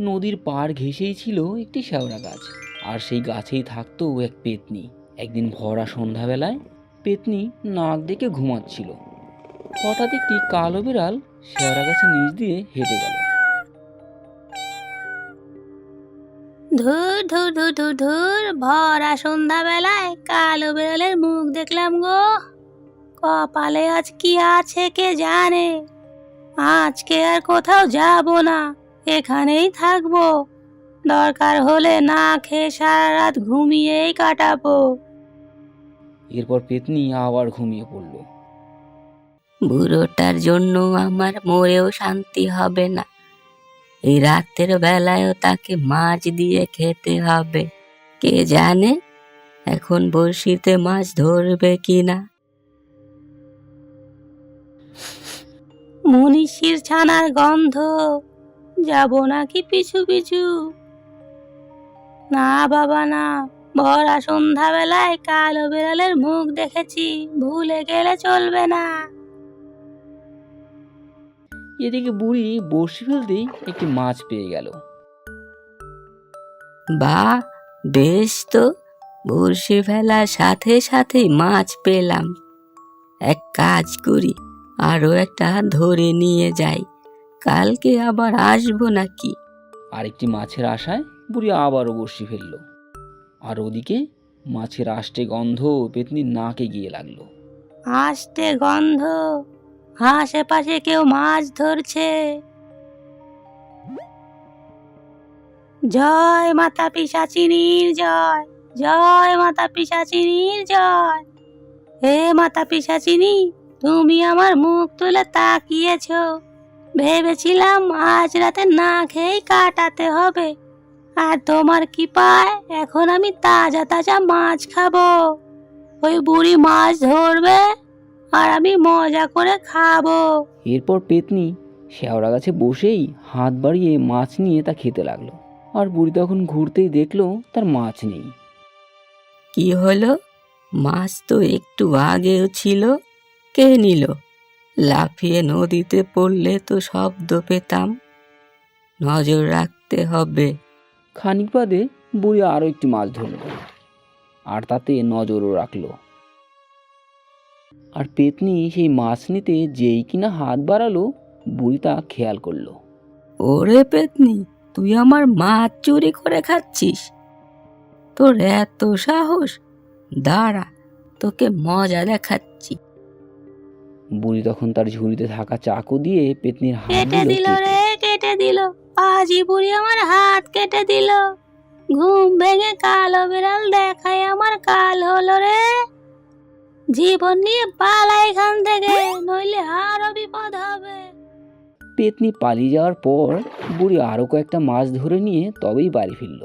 নদীর পাড় ঘেঁষেই ছিল একটি শ্যাওড়া গাছ। আর সেই গাছেই থাকতো এক পেতনি। একদিন ভরা সন্ধ্যাবেলায় পেতনি নাক ডেকে ঘুমাচ্ছিল। হঠাৎ একটি কালো বিড়াল শ্যাওড়া গাছের নিচ দিয়ে হেঁটে গেল। ধুর ধুর ধুর ধুর ধুর, ভরা সন্ধ্যাবেলায় কালো বিড়ালের মুখ দেখলাম গো। কপালে আজ কি আছে কে জানে? আজকে আর কোথাও যাব না। এখানেই থাকব। দরকার হলে না খেয়ে সারা রাত ঘুমিয়েই কাটাবো। এরপর পেতনি আবার ঘুমিয়ে পড়ল। বুড়োটার জন্য আমার মরেও শান্তি হবে না। এই রাতের বেলায়ও তাকে মাছ দিয়ে খেতে হবে। কে জানে এখন বড়শিতে মাছ ধরবে কিনা। মনীষীর ছানার গন্ধ যাব নাকি পিছু পিছু? না বাবা না। ভরা সন্ধ্যাবেলায় কালো বিড়ালের মুখ দেখেছি ভুলে গেলে চলবে না। এদিকে বুড়ি বড়শি ফেলতেই একটি মাছ পেয়ে গেল। বা বেশ তো। বড়শি ফেলার সাথে সাথে মাছ পেলাম। এক কাজ করি আরও একটা ধরে নিয়ে যাই। কালকে আবার আসব নাকি? আরেকটি মাছের আশায় বুড়ি আবারও বড়শি ফেলল। আর ওদিকে মাছের আষ্টে গন্ধ পেতনির নাকে গিয়ে লাগল। আসতে গন্ধ? আশেপাশে কেউ মাছ ধরছে? জয় মাতা পিসাচিনীর জয় জয় মাতা পিসাচিনীর জয়। হে মাতা পিসাচিনী তুমি আমার মুখ তুলে তাকিয়েছ। ভেবেছিলাম আজ রাতে না খেয়েই কাটাতে হবে। আর তোমার কি পায়? এখন আমি তাজা তাজা মাছ খাব। ওই বুড়ি মাছ ধরবে আর আমি মজা করে খাব। এরপর পেতনি শ্যাওড়া গাছে বসেই হাত বাড়িয়ে মাছ নিয়ে তা খেতে লাগল। আর বুড়ি তখন ঘুরতেই দেখল তার মাছ নেই। কি হলো? মাছ তো একটু আগেও ছিল কে নিল? লাফিয়ে নদীতে পড়লে তো শব্দ পেতাম। নজর রাখতে হবে। খানিক বাদে বুড়ি আরও একটি মাছ ধরল আর তাতে নজরও রাখল। আর পেতনি সেই মাছ নিতে যেই কিনা হাত বাড়ালো বুড়ি তা খেয়াল করল। ওরে পেতনি তুই আমার মাছ চুরি করে খাচ্ছিস? তোর এত সাহস? দাঁড়া তোকে মজা দেখাচ্ছি। বুড়ি তখন তার ঝুড়িতে থাকা চাকু দিয়ে পেতনির হাত কেটে দিল রে কেটে দিল। পাজি বুড়ি আমার হাত কেটে দিল। ঘুম ভেঙে কালো বিড়াল দেখায় আমার কাল হলো রে। জীবন নিয়ে পালা এখান থেকে নইলে আরও বিপদ হবে। পেতনি পালিয়ে যাওয়ার পর বুড়ি আরও কয়েকটা মাছ ধরে নিয়ে তবেই বাড়ি ফিরল।